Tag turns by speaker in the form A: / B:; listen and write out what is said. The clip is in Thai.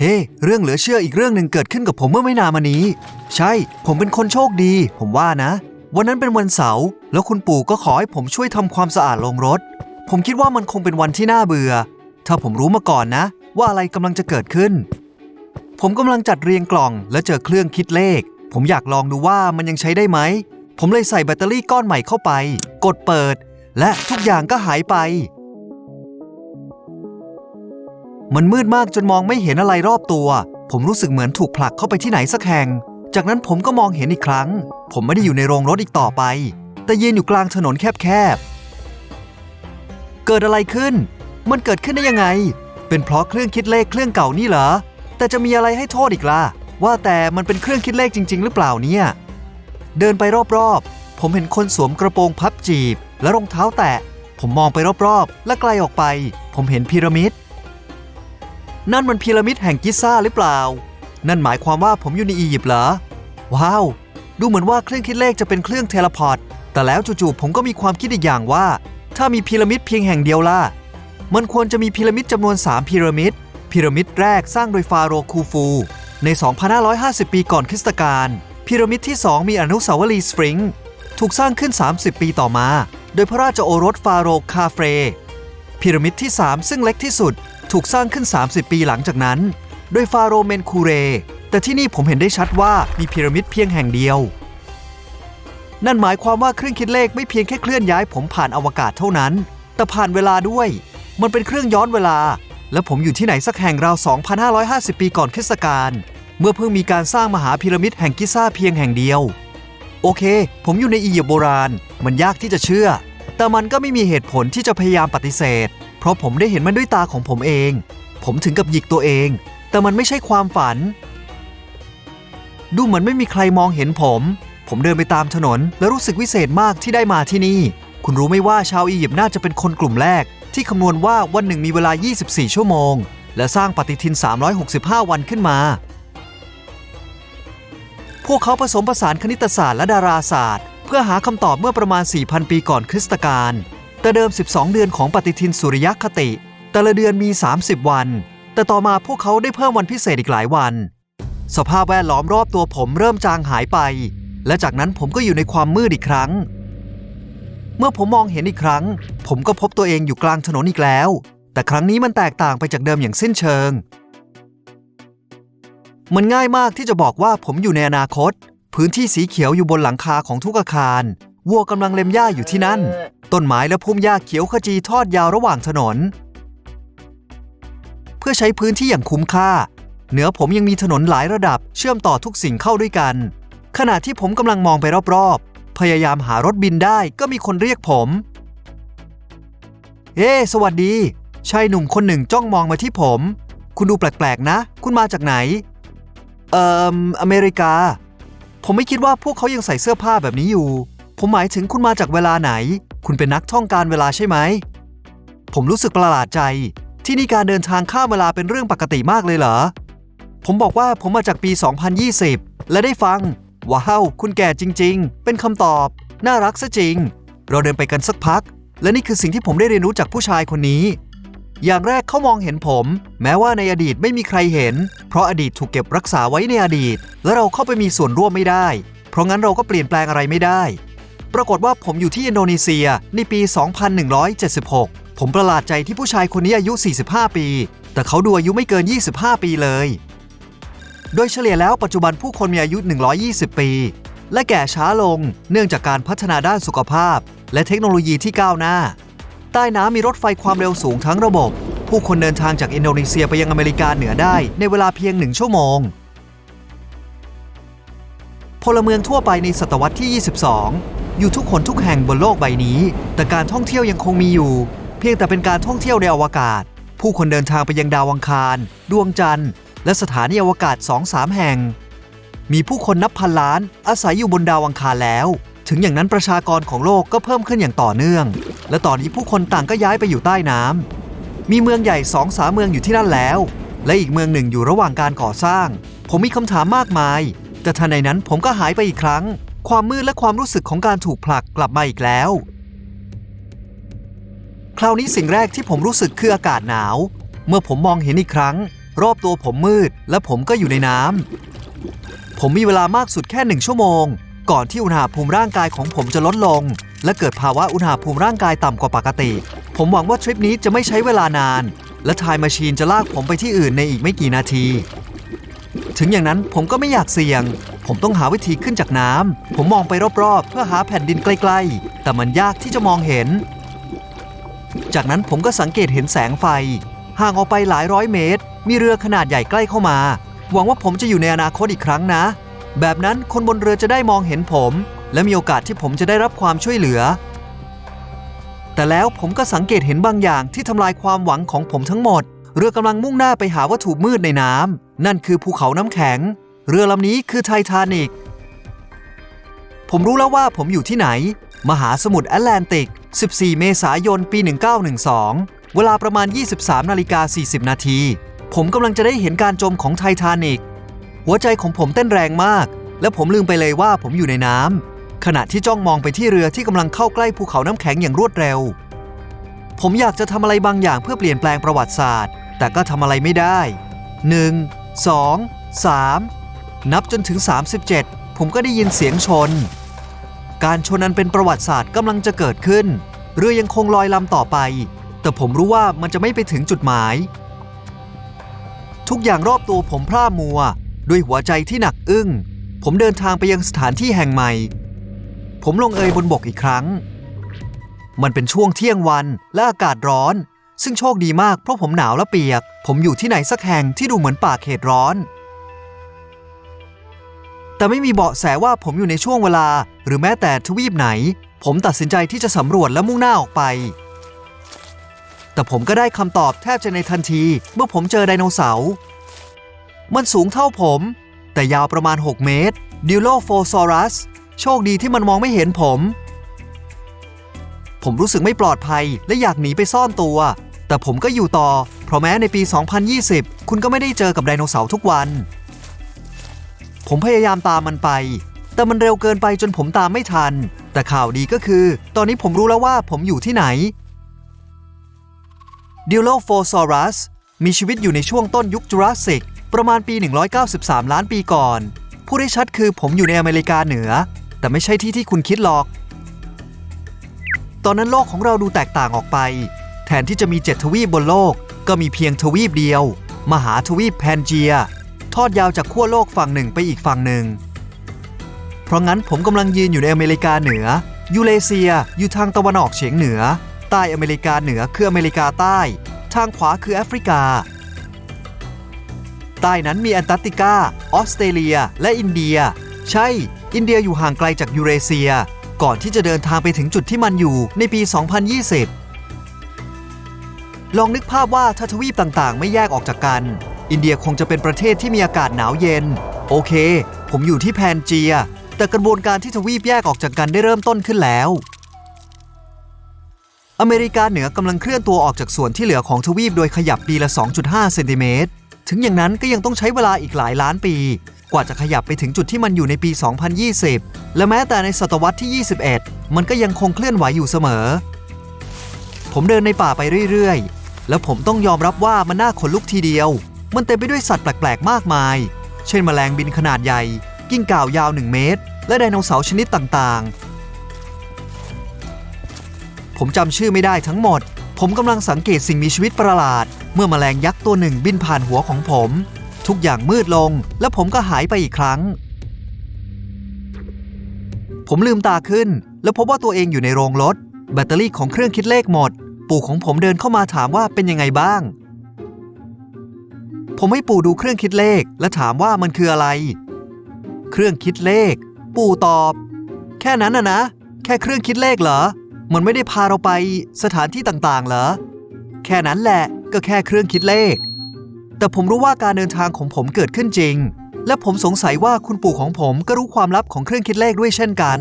A: เฮ้ เรื่องเหลือเชื่ออีกเรื่องหนึ่งเกิดขึ้นกับผมเมื่อไม่นานมานี้ ใช่ ผมเป็นคนโชคดี ผมว่านะ วันนั้นเป็นวันเสาร์ แล้วคุณปู่ก็ขอให้ผมช่วยทำความสะอาดโรงรถ ผมคิดว่ามันคงเป็นวันที่น่าเบื่อ ถ้าผมรู้มาก่อนนะ ว่าอะไรกำลังจะเกิดขึ้น ผมกำลังจัดเรียงกล่อง และเจอเครื่องคิดเลข ผมอยากลองดูว่ามันยังใช้ได้ไหม ผมเลยใส่แบตเตอรี่ก้อนใหม่เข้าไป กดเปิด และทุกอย่างก็หายไป มันมืดมากจนมองไม่เห็นอะไรรอบตัว ผมรู้สึกเหมือนถูกผลักเข้าไปที่ไหนสักแห่ง จากนั้นผมก็มองเห็นอีกครั้ง ผมไม่ได้อยู่ในโรงรถอีกต่อไป แต่ยืนอยู่กลางถนนแคบๆ เกิดอะไรขึ้น มันเกิดขึ้นได้ยังไง เป็นเพราะเครื่องคิดเลขเครื่องเก่านี่เหรอ แต่จะมีอะไรให้โทษอีกล่ะ ว่าแต่มันเป็นเครื่องคิดเลขจริง ๆ หรือเปล่าเนี่ย เดินไปรอบๆ ผมเห็นคนสวมกระโปรงพับจีบ และรองเท้าแตะ ผมมองไปรอบๆ และไกลออกไป ผมเห็นพีระมิด นั่นมันพีระมิดแห่งกิซ่าหรือเปล่า นั่นหมายความว่าผมอยู่ในอียิปต์เหรอ ว้าว ดูเหมือนว่าเครื่องคิดเลขจะเป็นเครื่องเทเลพอร์ต แต่แล้วจู่ๆผมก็มีความคิดอีกอย่างว่า ถ้ามีพีระมิดเพียงแห่งเดียวล่ะ มันควรจะมีพีระมิดจำนวน 3 พีระมิด พีระมิดแรกสร้างโดยฟาโรห์คูฟู ใน 2,550 ปีก่อนคริสตกาล พีระมิดที่ 2 มีอนุสาวรีย์สฟริงถูกสร้างขึ้น 30 ปีต่อมา โดยพระราชโอรสฟาโรห์คาเฟรพีระมิดที่ 3 ซึ่งเล็กที่สุด ถูกสร้างขึ้น 30 ปีหลังจากนั้น โดยฟาโรห์เมนคูเร แต่ที่นี่ผมเห็นได้ชัดว่ามีพีระมิดเพียงแห่งเดียว นั่นหมายความว่าเครื่องคิดเลขไม่เพียงแค่เคลื่อนย้ายผมผ่านอวกาศเท่านั้น แต่ผ่านเวลาด้วย มันเป็นเครื่องย้อนเวลา และผมอยู่ที่ไหนสักแห่งราว 2,550 ปีก่อนคริสตกาลเมื่อเพิ่งมีการสร้างมหาพีระมิดแห่งกิซ่าเพียงแห่งเดียว โอเค ผมอยู่ในอียิปต์โบราณ มันยากที่จะเชื่อ แต่มันก็ไม่มีเหตุผลที่จะพยายามปฏิเสธ เพราะผมได้เห็นมันด้วยตาของผมเอง ผมถึงกับหยิกตัวเอง แต่มันไม่ใช่ความฝัน ดูเหมือนไม่มีใครมองเห็นผม ผมเดินไปตามถนน และรู้สึกวิเศษมากที่ได้มาที่นี่ คุณรู้ไหมว่าชาวอียิปต์น่าจะเป็นคนกลุ่มแรก ที่คำนวณว่าวันหนึ่งมีเวลา 24 ชั่วโมง และสร้างปฏิทิน 365 วันขึ้นมา พวกเขาผสมผสานคณิตศาสตร์และดาราศาสตร์ เพื่อหาคำตอบเมื่อประมาณ 4,000 ปีก่อนคริสตกาล แต่เดิม 12 เดือนของปฏิทินสุริยคติ แต่ละเดือนมี 30 วัน แต่ต่อมาพวกเขาได้เพิ่มวันพิเศษอีกหลายวัน สภาพแวดล้อมรอบตัวผมเริ่มจางหายไป และจากนั้นผมก็อยู่ในความมืดอีกครั้ง เมื่อผมมองเห็นอีกครั้ง ผมก็พบตัวเองอยู่กลางถนนอีกแล้ว แต่ครั้งนี้มันแตกต่างไปจากเดิมอย่างสิ้นเชิง มันง่ายมากที่จะบอกว่าผมอยู่ในอนาคต พื้นที่สีเขียวอยู่บนหลังคาของทุกอาคาร วัวกำลังเล็มหญ้าอยู่ที่นั่น ต้นไม้และพุ่มหญ้าเขียวขจีทอดยาวระหว่างถนน เพื่อใช้พื้นที่อย่างคุ้มค่า เหนือผมยังมีถนนหลายระดับเชื่อมต่อทุกสิ่งเข้าด้วยกัน ขณะที่ผมกำลังมองไปรอบๆ พยายามหารถบินได้ก็มีคนเรียกผม เอ้สวัสดี ชายหนุ่มคนหนึ่งจ้องมองมาที่ผม คุณดูแปลกๆนะ คุณมาจากไหน เอ่ออเมริกา ผมไม่คิดว่าพวกเขายังใส่เสื้อผ้าแบบนี้อยู่ ผมหมายถึงคุณมาจากเวลาไหน คุณเป็นนักท่องการเวลาใช่ไหม ผมรู้สึกประหลาดใจ ที่นี่การเดินทางข้ามเวลาเป็นเรื่องปกติมากเลยเหรอ ผมบอกว่าผมมาจากปี 2020 และได้ฟัง ว้าว คุณแก่จริง ๆ เป็นคำตอบ น่ารักซะจริง เราเดินไปกันสักพัก และนี่คือสิ่งที่ผมได้เรียนรู้จากผู้ชายคนนี้ อย่างแรกเขามองเห็นผม แม้ว่าในอดีตไม่มีใครเห็น เพราะอดีตถูกเก็บรักษาไว้ในอดีต และเราเข้าไปมีส่วนร่วมไม่ได้ เพราะงั้นเราก็เปลี่ยนแปลงอะไรไม่ได้ ปรากฏว่าผมอยู่ที่อินโดนีเซียในปี 2176 ผมประหลาดใจที่ผู้ชายคนนี้อายุ 45 ปี แต่เขาดูอายุไม่เกิน 25 ปีเลย โดยเฉลี่ยแล้วปัจจุบันผู้คนมีอายุ 120 ปี และแก่ช้าลงเนื่องจากการพัฒนาด้านสุขภาพ และเทคโนโลยีที่ก้าวหน้า ใต้น้ำมีรถไฟความเร็วสูงทั้งระบบ ผู้คนเดินทางจากอินโดนีเซียไปยังอเมริกาเหนือได้ในเวลาเพียงหนึ่งชั่วโมงพลเมืองทั่วไปในศตวรรษที่ 22 อยู่ทุกคนทุกแห่งบนโลกใบนี้ แต่การท่องเที่ยวยังคงมีอยู่ เพียงแต่เป็นการท่องเที่ยวในอวกาศ ผู้คนเดินทางไปยังดาวอังคาร ดวงจันทร์ และสถานีอวกาศ2-3แห่ง มีผู้คนนับพันล้าน อาศัยอยู่บนดาวอังคารแล้ว ถึงอย่างนั้นประชากรของโลกก็เพิ่มขึ้นอย่างต่อเนื่อง และตอนนี้ผู้คนต่างก็ย้ายไปอยู่ใต้น้ำมีเมืองใหญ่สองสามเมืองอยู่ที่นั่นแล้ว และอีกเมืองหนึ่งอยู่ระหว่างการก่อสร้าง ผมมีคำถามมากมาย แต่ทันในนั้นผมก็หายไปอีกครั้ง ความมืดและความรู้สึกของการถูกผลักกลับมาอีกแล้ว คราวนี้สิ่งแรกที่ผมรู้สึกคืออากาศหนาว เมื่อผมมองเห็นอีกครั้ง รอบตัวผมมืด และผมก็อยู่ในน้ำผมมีเวลามากสุดแค่หนึ่งชั่วโมง ก่อนที่อุณหภูมิร่างกายของผมจะลดลง และเกิดภาวะอุณหภูมิร่างกายต่ำกว่าปกติ ผมหวังว่าทริปนี้จะไม่ใช้เวลานาน และทายมาชีนจะลากผมไปที่อื่นในอีกไม่กี่นาที ถึงอย่างนั้นผมก็ไม่อยากเสี่ยง ผมต้องหาวิธีขึ้นจากน้ำ ผมมองไปรอบๆ เพื่อหาแผ่นดินใกล้ๆแต่มันยากที่จะมองเห็น จากนั้นผมก็สังเกตเห็นแสงไฟ ห่างออกไปหลายร้อยเมตร มีเรือขนาดใหญ่ใกล้เข้ามา หวังว่าผมจะอยู่ในอนาคตอีกครั้งนะ แบบนั้นคนบนเรือจะได้มองเห็นผม และมีโอกาสที่ผมจะได้รับความช่วยเหลือ แต่แล้วผมก็สังเกตเห็นบางอย่างที่ทำลายความหวังของผมทั้งหมด เรือกำลังมุ่งหน้าไปหาวัตถุมืดในน้ำนั่นคือภูเขาน้ำแข็ง เรือลำนี้คือไททานิกผมรู้แล้วว่าผมอยู่ที่ไหน มหาสมุทรแอตแลนติก 14 เมษายน ปี 1912 เวลาประมาณ 23นาฬิกา40 นาที ผมกำลังจะได้เห็นการจมของไททานิก หัวใจของผมเต้นแรงมาก และผมลืมไปเลยว่าผมอยู่ในน้ำขณะที่จ้องมองไปที่เรือที่กำลังเข้าใกล้ภูเขาน้ำแข็งอย่างรวดเร็ว ผมอยากจะทำอะไรบางอย่างเพื่อเปลี่ยนแปลงประวัติศาสตร์ แต่ก็ทำอะไรไม่ได้ 1 2 3 นับจนถึง 37 ผมก็ได้ยินเสียงชน การชนนั้นเป็นประวัติศาสตร์กำลังจะเกิดขึ้น เรือยังคงลอยลำต่อไป แต่ผมรู้ว่ามันจะไม่ไปถึงจุดหมาย ทุกอย่างรอบตัวผมพร่ามัว ด้วยหัวใจที่หนักอึ้ง ผมเดินทางไปยังสถานที่แห่งใหม่ ผมลงเอยบนบกอีกครั้ง มันเป็นช่วงเที่ยงวันและอากาศร้อน ซึ่งโชคดีมากเพราะผมหนาวและเปียก ผมอยู่ที่ไหนสักแห่งที่ดูเหมือนป่าเขตร้อน แต่ไม่มีเบาะแสว่าผมอยู่ในช่วงเวลา หรือแม้แต่ทวีปไหน ผมตัดสินใจที่จะสำรวจและมุ่งหน้าออกไป แต่ผมก็ได้คำตอบแทบจะในทันที เมื่อผมเจอไดโนเสาร์มันสูงเท่าผม แต่ยาวประมาณ 6 เมตรดิโลโฟซอรัสโชคดีที่มันมองไม่เห็นผม ผมรู้สึกไม่ปลอดภัยและอยากหนีไปซ่อนตัว แต่ผมก็อยู่ต่อ เพราะแม้ในปี 2020 คุณก็ไม่ได้เจอกับไดโนเสาร์ทุกวัน ผมพยายามตามมันไป แต่มันเร็วเกินไปจนผมตามไม่ทัน แต่ข่าวดีก็คือ ตอนนี้ผมรู้แล้วว่าผมอยู่ที่ไหนดิโลโฟซอรัสมีชีวิตอยู่ในช่วงต้นยุคจูราสสิก ประมาณปี 193 ล้านปีก่อน ผู้ได้ชัดคือผมอยู่ในอเมริกาเหนือ แต่ไม่ใช่ที่ที่คุณคิดหรอก ตอนนั้นโลกของเราดูแตกต่างออกไป แทนที่จะมีเจ็ดทวีปบนโลก ก็มีเพียงทวีปเดียว มหาทวีปแพนเจีย ทอดยาวจากขั้วโลกฝั่งหนึ่งไปอีกฝั่งหนึ่ง เพราะงั้นผมกำลังยืนอยู่ในอเมริกาเหนือ ยูเรเซีย อยู่ทางตะวันออกเฉียงเหนือ ใต้อเมริกาเหนือคืออเมริกาใต้ ทางขวาคือแอฟริกา ใต้นั้นมีแอนตาร์กติกา ออสเตรเลีย และอินเดีย ใช่ อินเดียอยู่ห่างไกลจากยูเรเซีย ก่อนที่จะเดินทางไปถึงจุดที่มันอยู่ในปี 2020 ลองนึกภาพว่าถ้าทวีปต่างๆ ไม่แยกออกจากกัน อินเดียคงจะเป็นประเทศที่มีอากาศหนาวเย็น โอเค ผมอยู่ที่แพนเจีย แต่กระบวนการที่ทวีปแยกออกจากกันได้เริ่มต้นขึ้นแล้ว อเมริกาเหนือกำลังเคลื่อนตัวออกจากส่วนที่เหลือของทวีปโดยขยับปีละ 2.5 เซนติเมตร ถึงอย่างนั้นก็ยังต้องใช้เวลาอีกหลายล้านปี กว่าจะขยับไปถึงจุดที่มันอยู่ในปี 2020 และแม้แต่ในศตวรรษที่ 21 มันก็ยังคงเคลื่อนไหวอยู่เสมอ ผมเดินในป่าไปเรื่อยๆ แล้วผมต้องยอมรับว่ามันน่าขนลุกทีเดียว มันเต็มไปด้วยสัตว์แปลก ๆ มากมาย เช่นแมลงบินขนาดใหญ่ กิ้งก่าวยาว 1 เมตร และไดโนเสาร์ชนิดต่างๆ ผมจำชื่อไม่ได้ทั้งหมด ผมกำลังสังเกตสิ่งมีชีวิตประหลาด เมื่อแมลงยักษ์ตัวหนึ่งบินผ่านหัวของผม ทุกอย่างมืดลง และผมก็หายไปอีกครั้ง ผมลืมตาขึ้น แล้วพบว่าตัวเองอยู่ในโรงรถ แบตเตอรี่ของเครื่องคิดเลขหมด ปู่ของผมเดินเข้ามาถามว่าเป็นยังไงบ้าง ผมให้ปู่ดูเครื่องคิดเลข และถามว่ามันคืออะไร เครื่องคิดเลข ปู่ตอบ แค่นั้นนะนะ แค่เครื่องคิดเลขเหรอ มันไม่ได้พาเราไปสถานที่ต่างๆ เหรอ แค่นั้นแหละก็แค่เครื่องคิดเลข แต่ผมรู้ว่าการเดินทางของผมเกิดขึ้นจริง และผมสงสัยว่าคุณปู่ของผมก็รู้ความลับของเครื่องคิดเลขด้วยเช่นกัน